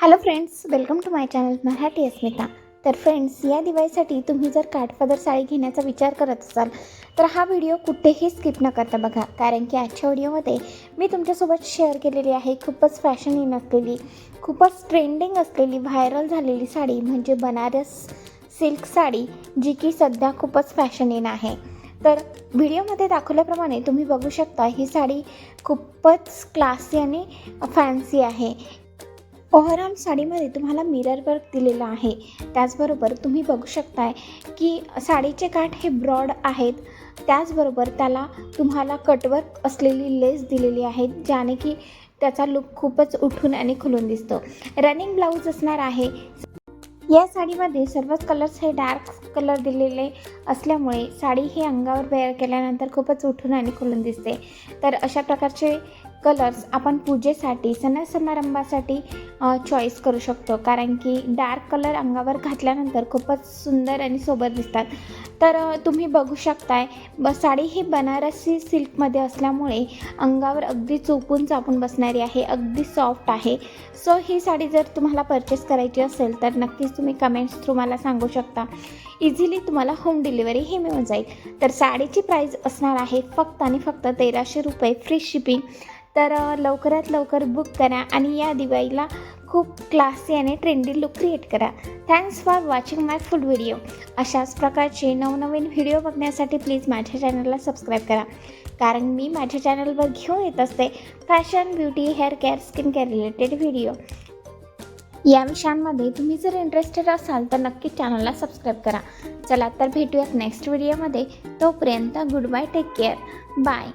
Hello friends welcome to my channel Marathi Asmita तर friends या दिवाळीसाठी तुम्ही जर काठपदर साडी घेण्याचा विचार करत असाल तर हा व्हिडिओ कुठेही स्किप न करता बघा. कारण की आजच्या व्हिडिओमध्ये मी तुमच्यासोबत शेअर केलेली आहे खूपच फॅशन इन असलेली खूपच ट्रेंडिंग असलेली व्हायरल झालेली साडी म्हणजे बनारस सिल्क साडी जी की सध्या खूपच फॅशन इन आहे. तर व्हिडिओमध्ये दाखवल्याप्रमाणे तुम्ही बघू शकता ही साडी खूपच क्लासी आणि फॅन्सी आहे. ओव्हरऑल साडीमध्ये तुम्हाला मिरर वर्क दिलेलं आहे. त्याचबरोबर तुम्ही बघू शकताय की साडीचे काठ हे ब्रॉड आहेत. त्याचबरोबर त्याला तुम्हाला कटवर्क असलेली लेस दिलेली आहे ज्याने की त्याचा लुक खूपच उठून आणि खुलून दिसतो. रनिंग ब्लाऊज असणार आहे. या साडीमध्ये सर्वच कलर्स हे डार्क कलर दिलेले असल्यामुळे साडी ही अंगावर वेअर केल्यानंतर खूपच उठून आणि खुलून दिसते. तर अशा प्रकारचे कलर्स आपण पूजेसाठी सण समारंभासाठी चॉईस करू शकतो. कारण की डार्क कलर अंगावर घातल्यानंतर खूपच सुंदर आणि सोबत दिसतात. तर तुम्ही बघू शकताय ब साडी ही बनारसी सिल्कमध्ये असल्यामुळे अंगावर अगदी चोपून चापून बसणारी आहे अगदी सॉफ्ट आहे. सो ही साडी जर तुम्हाला परचेस करायची असेल तर नक्कीच तुम्ही कमेंट्स थ्रू मला सांगू शकता. इझिली तुम्हाला होम डिलिव्हरी ही मिळून जाईल. तर साडीची प्राईस असणार आहे फक्त आणि फक्त तेराशे रुपये फ्री शिपिंग तर लवकरात लवकर बुक करा आणि या दिवाळीला खूप क्लासी आणि ट्रेंडी लुक क्रिएट करा. Thanks for watching my full video अशाच प्रकारचे नवनवीन व्हिडिओ बघण्यासाठी प्लीज माझ्या चॅनलला सबस्क्राईब करा. कारण मी माझ्या चॅनलवर घेऊन येत असते fashion beauty hair care skin care related video या विषयांमध्ये तुम्ही जर इंटरेस्टेड असाल तर नक्कीच चॅनलला सबस्क्राईब करा. चला तर भेटूयात नेक्स्ट व्हिडिओमध्ये तोपर्यंत good bye take care bye